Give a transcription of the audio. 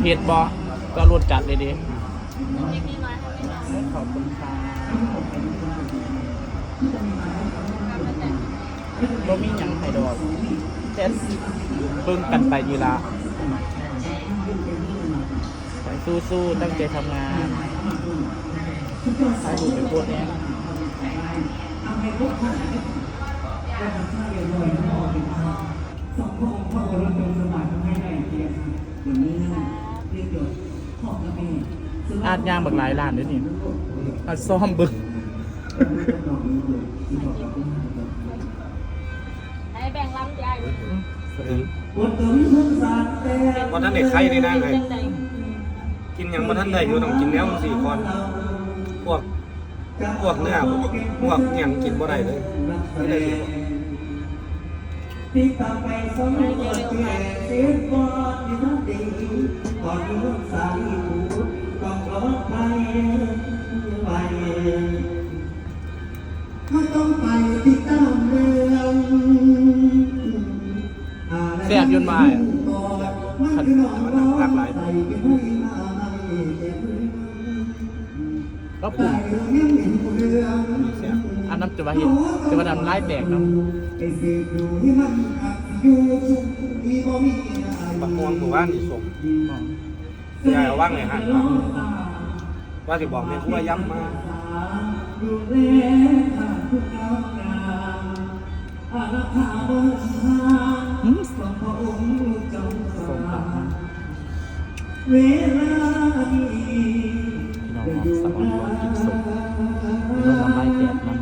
เผ็ดบอก็รสจัดเลยดิเล็กน้อยให้ไม่น้อยขอบคุณค่ะบ่มีหยังให้ดอกแค่เบิ่งกันไปดีละไปสู้ๆตั้งใจทำงานให้ดูไปพูดเนี้ยอาจย่างบักหลายล้านเด้วยนี่อาจซ่อมเบึงให้แบ่งลำใหญ่วันนั้นเด็กไข่นี่นะไงจังใดกินหยังวันท่านใดอยู่ต้องกินแล้วมันสี่คนพวกพวกเนื้อพวกพวกหยังกินบ่ได้เลยไม่ได้กินให้เร็วๆค่ะ ไม่ต้องไปที่ตามเมืองแซ่บยนต์มาอะขันหลากหลายก็ปรุงอันน้ำจะมาเห็นจะมาทำร้ายแตกเนาะบักม่วงหมู่บ้านนี่สมอ๋อยายเอาว่างเลยฮะ ว่าสิบอกแม่ครัวย้ำมาหืมส่งกลับมาพี่น้องสะออนว่ากินสุกพี่น้องทำร้ายแตกมัน